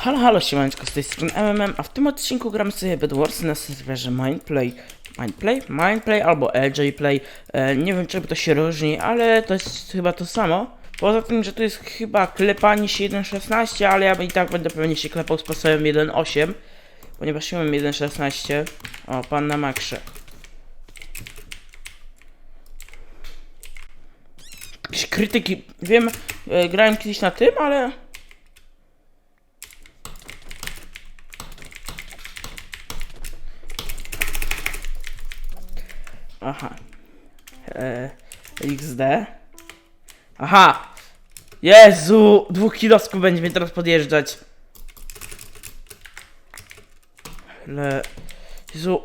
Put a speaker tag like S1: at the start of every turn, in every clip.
S1: Halo, halo, siemaneczko, z tej strony MMM, a w tym odcinku gramy sobie Bedwars na serwerze Mindplay. Mindplay? Mindplay albo LJ Play. E, nie wiem, czemu to się różni, ale to jest chyba to samo. Poza tym, że to jest chyba klepanie się 1.16, ale ja i tak będę pewnie się klepał sposobem 1.8, ponieważ ja mam 1.16. O, pan na makrze. Jakieś krytyki, wiem, e, grałem kiedyś na tym, ale... Aha. E, XD. Aha! Jezu! Dwóch kilosków będzie mnie teraz podjeżdżać. Ale... Jezu.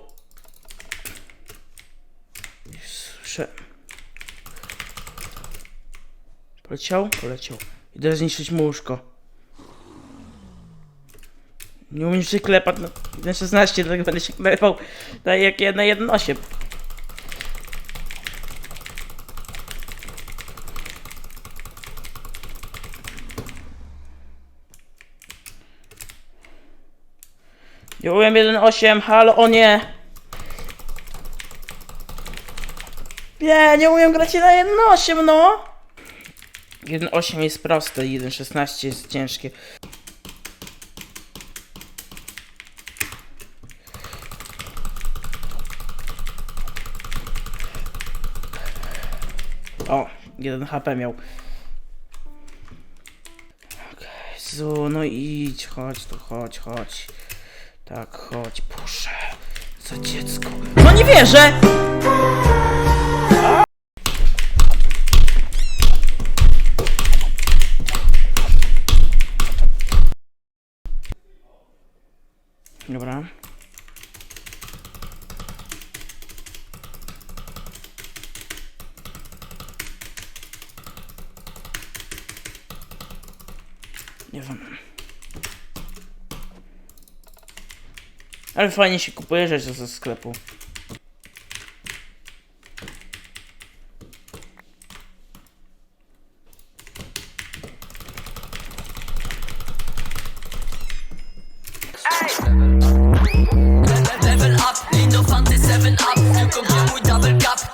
S1: Słyszę. Poleciał? Poleciał. Idę zniszczyć mu łóżko. Nie umiem się klepać na 1.16, dlatego będę się klepał na jak na 1.8. Umiem 1.8, halo, o nie! Nie, nie umiem grać na 1.8, no! 1.8 jest proste, 1.16 jest ciężkie. O, 1 HP miał. Okej, Zu, no idź, chodź tu, chodź, chodź. Tak, chodź, proszę. Za dziecko. No nie wierzę! Dobra. Nie wiem. Ale fajnie się kupuje rzeczy ze sklepu. Level up, need no 7 up. You can double cup.